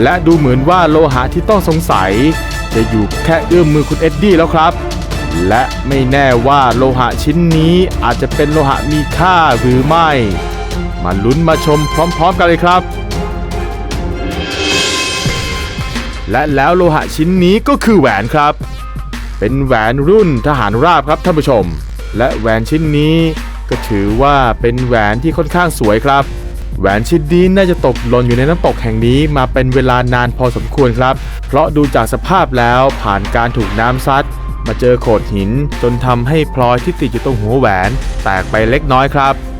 และดูเหมือนว่าโลหะที่ต้องสงสัย จะอยู่แค่เอื้อมมือคุณเอ็ดดี้แล้วครับ และไม่แน่ว่าโลหะชิ้นนี้อาจจะเป็นโลหะมีค่าหรือไม่ มาลุ้นมาชมพร้อมๆกันเลยครับ และแล้วโลหะชิ้นนี้ก็คือแหวนครับ เป็นแหวนรุ่นทหารราบครับท่านผู้ชม และแหวนชิ้นนี้ก็ถือว่าเป็นแหวนที่ค่อนข้างสวยครับ แหวนชิ้นนี้น่าจะตกหล่นอยู่ในน้ำตกแห่งนี้มาเป็นเวลานานพอสมควรครับ เพราะดูจากสภาพแล้วผ่านการถูกน้ำซัด มาเจอโขดหินจนทำให้พลอยที่ติดอยู่ตรงหัวแหวน แตกไปเล็กน้อยครับ